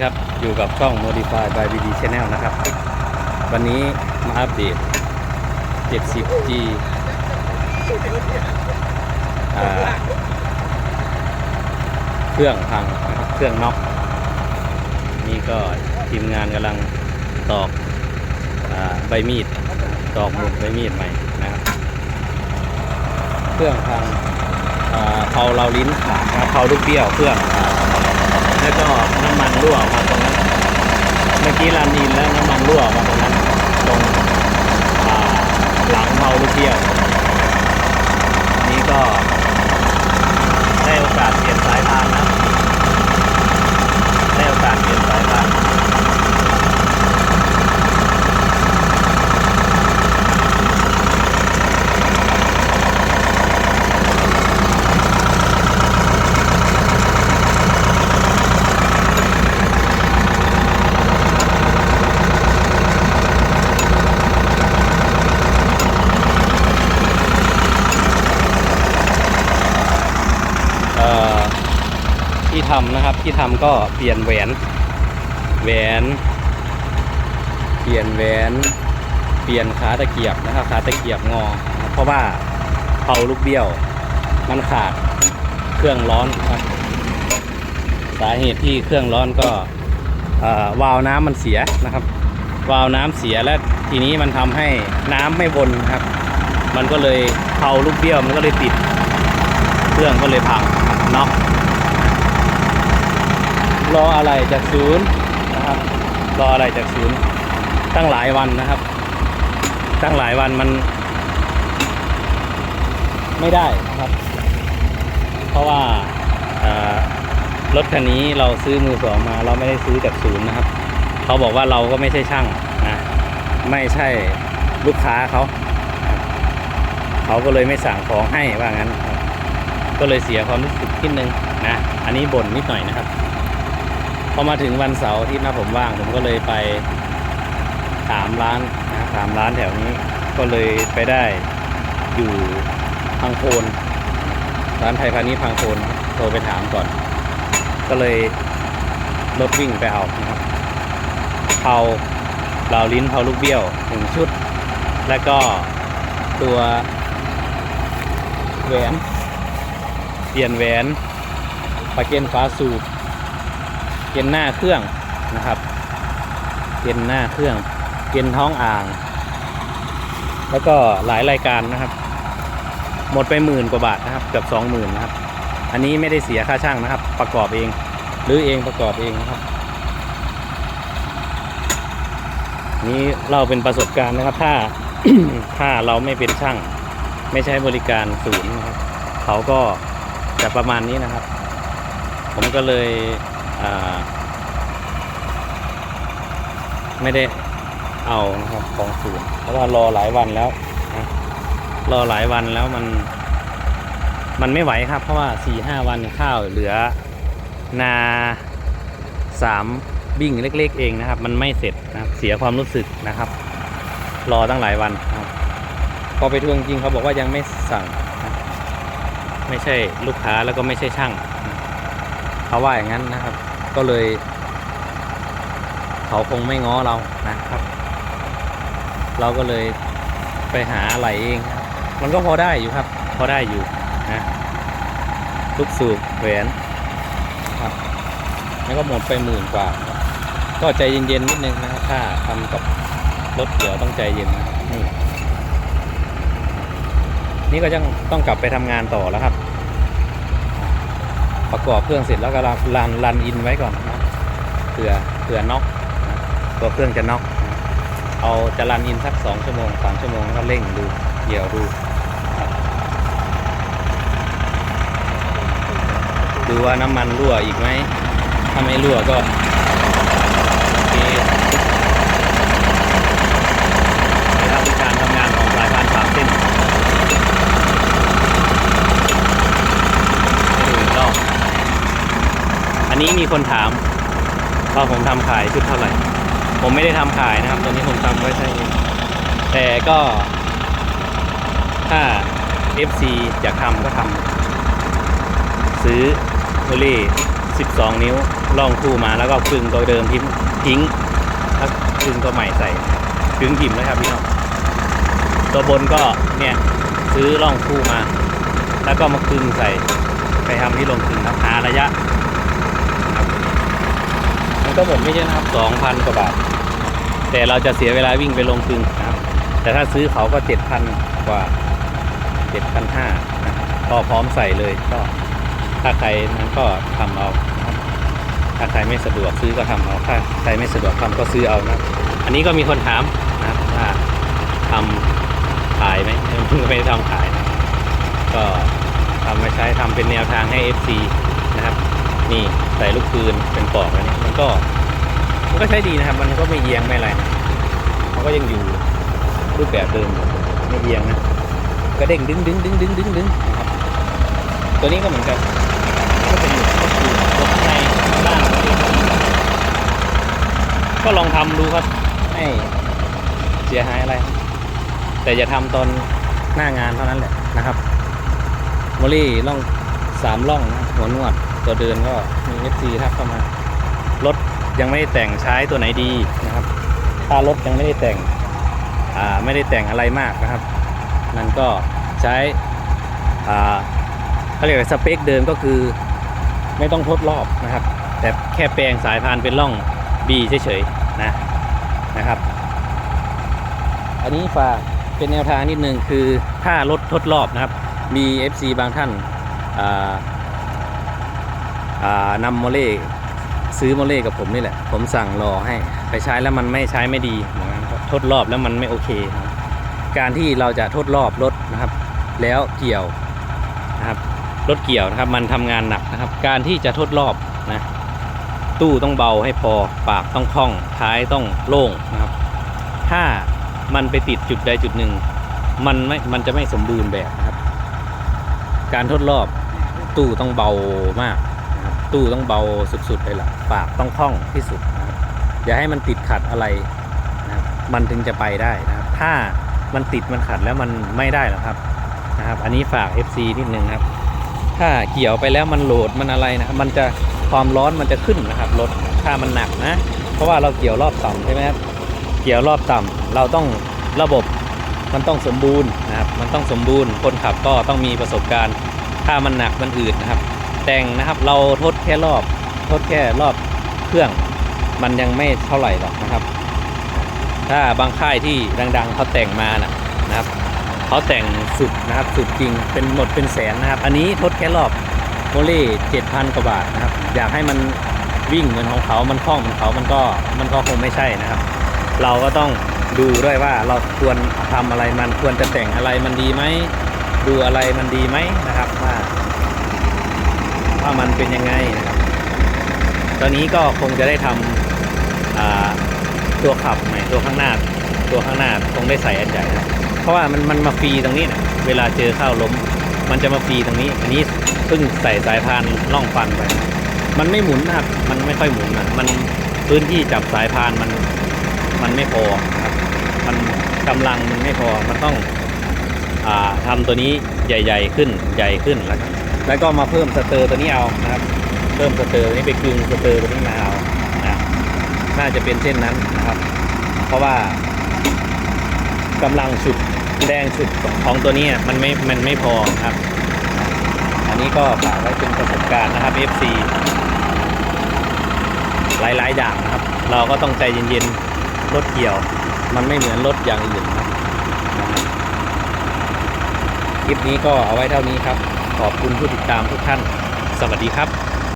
ครับอยู่กับช่อง Modify by BD Channel นะครับ วันนี้มาอัปเดต 70G เครื่องพังนะครับเครื่องน็อกนี่ก็ทีมงานกำลังตอกอใบมีด ตอกหมุดใบมีดใหม่นะครับเครื่องพังอ่าเผาเราลิ้นขาดนะเผาลูกเบี้ยวเครื่อง แล้วก็น้ำมันรั่วออกมาตรงนั้น เมื่อกี้รันอินแล้วน้ำมันรั่วออกมาตรงนั้น ตรงอ่าหลังเมาลูกเบี้ยวอันนี้ก็ได้โอกาสเปลี่ยนสายพานนะได้โอกาสเปลี่ยนสายพานเอ่อ ที่ทำนะครับ ที่ทำก็เปลี่ยนแหวน แหวน เปลี่ยนแหวน เปลี่ยนขาตะเกียบนะครับขาตะเกียบงอ เพราะว่าเผาลูกเบี้ยว มันขาดเครื่องร้อนครับสาเหตุที่เครื่องร้อนก็วาล์วน้ำมันเสียนะครับ วาล์วน้ำเสียและทีนี้มันทำให้น้ำไม่วนครับ มันก็เลยเผาลูกเบี้ยวมันก็เลยติด เครื่องก็เลยพังน็อก รออะไรจากศูนย์นะครับ รออะไรจากศูนย์ ตั้งหลายวันนะครับ ตั้งหลายวันมัน ไม่ได้นะครับ เพราะว่ารถคันนี้เราซื้อมือสองมา เราไม่ได้ซื้อจากศูนย์นะครับ เขาบอกว่าเราก็ไม่ใช่ช่างนะไม่ใช่ลูกค้าเขาเขาก็เลยไม่สั่งของให้ว่างั้น ก็เลยเสียความรู้สึกนิดนึงนะ อันนี้บ่นนิดหน่อยนะครับ พอมาถึงวันเสาร์ที่นะผมว่าง ผมก็เลยไปถามร้านนะถามร้านแถวนี้ ก็เลยไปได้อยู่พังโคนร้านไทยพาณิชย์พังโคนโทรไปถามก่อน ก็เลยรถวิ่งไปเอานะครับเผาเหลาลิ้นเผาลูกเบี้ยวหนึ่งชุด แล้วก็ตัวแหวนเปลี่ยนแหวนปะเกนฟ้าสูบ เกนหน้าเครื่องนะครับเกนหน้าเครื่องเกนท้องอ่าง แล้วก็หลายรายการนะครับ หมดไปหมื่นกว่าบาทนะครับเกือบสองหมื่นนะครับ อันนี้ไม่ได้เสียค่าช่างนะครับ ประกอบเอง หรือเองประกอบเองนะครับ นี่เราเป็นประสบการณ์นะครับ ถ้าถ้าเราไม่เป็นช่าง ไม่ใช้บริการศูนย์นะครับ เขาก็จะประมาณนี้นะครับ ผมก็เลย ไม่ได้เอานะครับของศูนย์เพราะว่ารอหลายวันแล้วนะรอหลายวันแล้วมัน มันไม่ไหวครับ เพราะว่าสี่ห้าวันข้าวเหลือนาสามบิ่งเล็ก ๆ เองนะครับ มันไม่เสร็จนะครับเสียความรู้สึกนะครับ รอตั้งหลายวันครับพอไปทวงจริงเขาบอกว่ายังไม่สั่ง ไม่ใช่ลูกค้าแล้วก็ไม่ใช่ช่างเขาว่าอย่างนั้นนะครับ ก็เลย เขาคงไม่ง้อเรานะครับ เราก็เลยไปหาอะไรเองครับ มันก็พอได้อยู่ครับ พอได้อยู่นะลูกสูบแหวนครับแล้วก็หมดไปหมื่นกว่าครับก็ใจเย็นๆนิดนึงนะครับ ถ้าทำกับรถเกี่ยวต้องใจเย็นนะครับนี่นี่ก็ยังต้องกลับไปทำงานต่อแล้วครับ ประกอบเครื่องเสร็จแล้วก็รันรันอินไว้ก่อนนะเผื่อเผื่อน็อกตัวเครื่องจะน็อกเอาจะรันอินสักสองชั่วโมงสามชั่วโมงแล้วก็เร่งดูเกี่ยวดูดูว่าน้ำมันรั่วอีกไหมถ้าไม่รั่วก็โอเคนี่ครับเป็นการทำงานของสายพานสามเส้น ให้ดูอีกรอบอั นนี้มีคนถามว่าผมทำขายชุดเท่าไหร่ ผมไม่ได้ทำขายนะครับตัวนี้ผมทำไว้ใช้เองแต่ก็ ถ้า FC อยากทำก็ทำซื้อโอเล่12 นิ้วล่องคู่มาแล้วก็กึ่งตัวเดิมทิ้งทิ้งแล้วกึ่งตัวใหม่ใส่กึ่งถิ่มนะครับพี่น้องตัวบนก็เนี่ยซื้อล่องคู่มา แล้วก็มากึ่งใส่ไปทำที่ลงกึ่งครับหาระยะ ก็หมดไม่ใช่นะครับสองพันกว่าบาท แต่เราจะเสียเวลาวิ่งไปลงกึ่งนะครับ แต่ถ้าซื้อเขาก็เจ็ดพันกว่าเจ็ดพันห้านะครับก็พร้อมใส่เลยก็ถ้าใครนั้นก็ทำเอาถ้าใครไม่สะดวกซื้อก็ทำเอาถ้าใครไม่สะดวกทำก็ซื้อเอานะ อันนี้ก็มีคนถามนะว่าทำขายไหมเพิ่งไม่ได้ทำขายนะก็ทำมาใช้ทำเป็นแนวทางให้ FC นะครับ นี่ใส่ลูกปืนเป็นปอกอันนี้มัน ก็มันก็ใช้ดีนะครับ มันก็ไม่เอียงไม่อะไรมันก็ยังอยู่รูปแบบเดิมไม่เอียงนะก็เด้งดึงดึงดึงดึงดึงดึงนะครับตัวนี้ก็เหมือนกันก็เป็นก็คือยกในล่างก็ลองทำดูครับไม่เสียหายอะไร แต่อย่าทำตอนหน้างานเท่านั้นแหละนะครับโมลี่ล่องสามล่องนะหัวนวดตัวเดินก็มี FC ทักเข้ามา รถยังไม่ได้แต่งใช้ตัวไหนดีนะครับ ถ้ารถยังไม่ได้แต่งอ่าไม่ได้แต่งอะไรมากนะครับนั่นก็ใช้อ่าเขาเรียกว่าสเปคเดิมก็คือไม่ต้องทดรอบนะครับ แต่แค่แปลงสายพานเป็นร่อง B เฉยๆนะนะครับ อันนี้ฝากเป็นแนวทางนิดนึงคือถ้ารถทดรอบนะครับ มี FC บางท่านอ่านำโมเล ซื้อโมเล่กับผมนี่แหละ ผมสั่งรอให้ ไปใช้แล้วมันไม่ใช้ไม่ดีนะครับทดรอบแล้วมันไม่โอเค การที่เราจะทดรอบรถนะครับ แล้วเกี่ยวนะครับรถเกี่ยวนะครับ มันทำงานหนักนะครับ การที่จะทดรอบนะตู้ต้องเบาให้พอปากต้องคล่องท้ายต้องโล่งนะครับ ถ้ามันไปติดจุดใดจุดหนึ่ง มันไม่มันจะไม่สมบูรณ์แบบนะครับ การทดรอบตู้ต้องเบามาก ตู้ต้องเบาสุดๆเลยล่ะปากต้องคล่องที่สุดนะครับอย่าให้มันติดขัดอะไรนะครับมันถึงจะไปได้นะครับ ถ้ามันติดมันขัดแล้วมันไม่ได้หรอกครับนะครับ อันนี้ฝาก FC นิดนึงครับ ถ้าเกี่ยวไปแล้วมันโหลดมันอะไรนะครับ มันจะความร้อนมันจะขึ้นนะครับรถถ้ามันหนักนะ เพราะว่าเราเกี่ยวรอบต่ำใช่ไหมครับเกี่ยวรอบต่ำเราต้องระบบมันต้องสมบูรณ์นะครับ มันต้องสมบูรณ์คนขับก็ต้องมีประสบการณ์ ถ้ามันหนักมันอืดนะครับ แต่งนะครับ เราทดแค่รอบ ทดแค่รอบเครื่อง มันยังไม่เท่าไหร่หรอกนะครับ ถ้าบางค่ายที่ดังๆเขาแต่งมานะนะครับเขาแต่งสุดนะครับสุดจริงเป็นหมดเป็นแสนนะครับ อันนี้ทดแค่รอบโมเล่เจ็ดพันกว่าบาทนะครับ อยากให้มันวิ่งเหมือนของเขา มันคล่องเหมือนเขา มันก็ มันก็คงไม่ใช่นะครับ เราก็ต้องดูด้วยว่าเราควรทำอะไรมัน ควรจะแต่งอะไรมันดีไหม ดูอะไรมันดีไหมนะครับว่า ว่ามันเป็นยังไงนะครับ ตอนนี้ก็คงจะได้ทำตัวขับใหม่ตัวข้างหน้า ตัวข้างหน้าคงได้ใส่อันใหญ่นะเพราะว่ามันมันมาฟรีตรงนี้นะเวลาเจอข้าวล้ม มันจะมาฟรีตรงนี้ อันนี้เพิ่งใส่สายพานล่องฟันไป มันไม่หมุนนะครับ มันไม่ค่อยหมุนนะมันพื้นที่จับสายพานมันมันไม่พอครับ มันกำลังมันไม่พอ มันต้องอ่าทำตัวนี้ใหญ่ ๆ ขึ้นใหญ่ขึ้นแล้วก็ แล้วก็มาเพิ่มสเตอร์ตัวนี้เอานะครับ เพิ่มสเตอร์ตัวนี้ไปกึงสเตอร์ตัวนี้มาเอานะน่าจะเป็นเช่นนั้นนะครับ เพราะว่ากำลังฉุดแรงฉุดของตัวนี้มันไม่ มันไม่พอครับ อันนี้ก็ฝากไว้เป็นประสบการณ์นะครับ FC หลายๆอย่างนะครับ เราก็ต้องใจเย็นๆ รถเกี่ยว มันไม่เหมือนรถอย่างอื่นครับ คลิปนี้ก็เอาไว้เท่านี้ครับ ขอบคุณผู้ติดตามทุกท่าน สวัสดีครับ